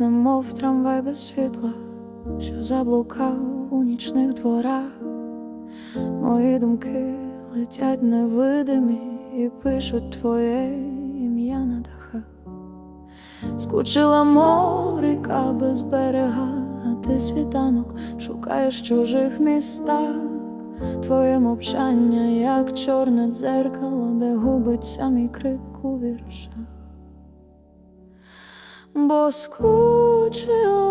мов трамвай без світла, що заблукав у нічних дворах. Мої думки летять невидимі і пишуть твоє ім'я на дахах. Скучила мов ріка без берега, а ти світанок шукаєш чужих містах. Твоє мовчання, як чорне дзеркало, де губиться мій крик у віршах. Бо скучила,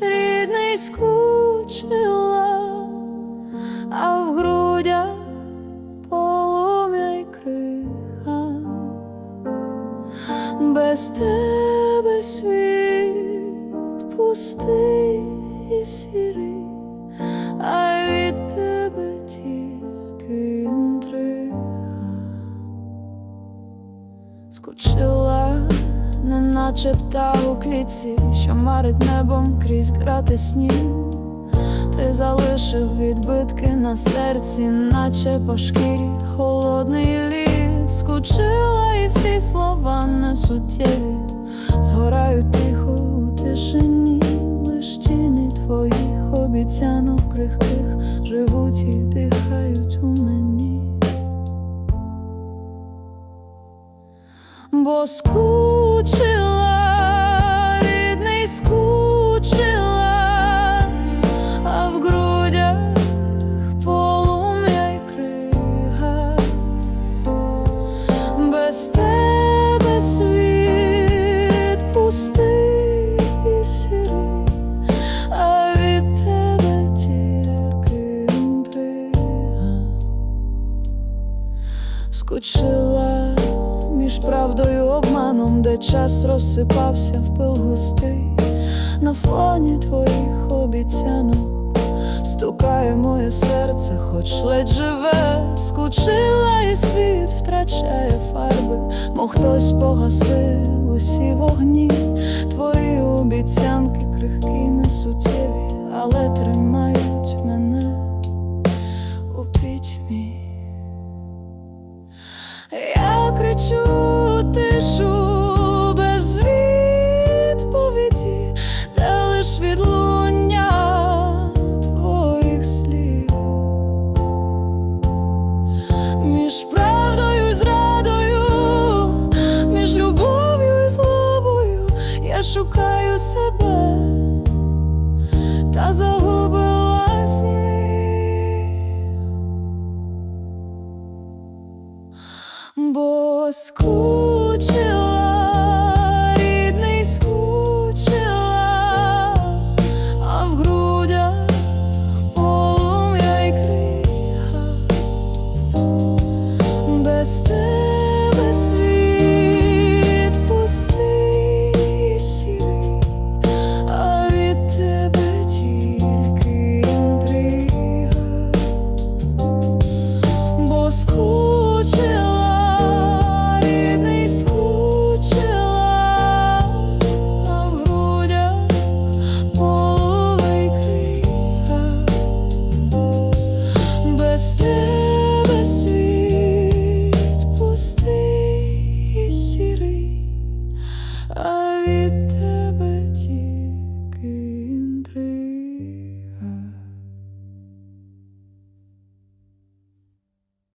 рідний скучила, а в грудях полум'я й крига. Без тебе світ пустий і сірий, а від тебе тільки інтрига. Скучила, неначе птах у клітці, що марить небом крізь грати снів. Ти залишив відбитки на серці, наче по шкірі холодний лід. Скучила, і всі слова несуттєві, згорають тихо у тишині, лиш тіні твоїх обіцянок крихких живуть і дихають у мені. Бо скучила, рідний скучила, а в грудях полум'я й. Без тебе світ пустий а від тебе тільки. Скучила між правдою обманом, де час розсипався в пил густий, на фоні твоїх обіцянок стукає моє серце, хоч ледь живе, скучила, і світ втрачає фарби, мов хтось погасив усі вогні, твої обіцянки крихкі несуттєві, але тримають шукаю себе та загубилась ми, бо скучила, рідний скучила, а в грудях полум'я й крига без тебе. school.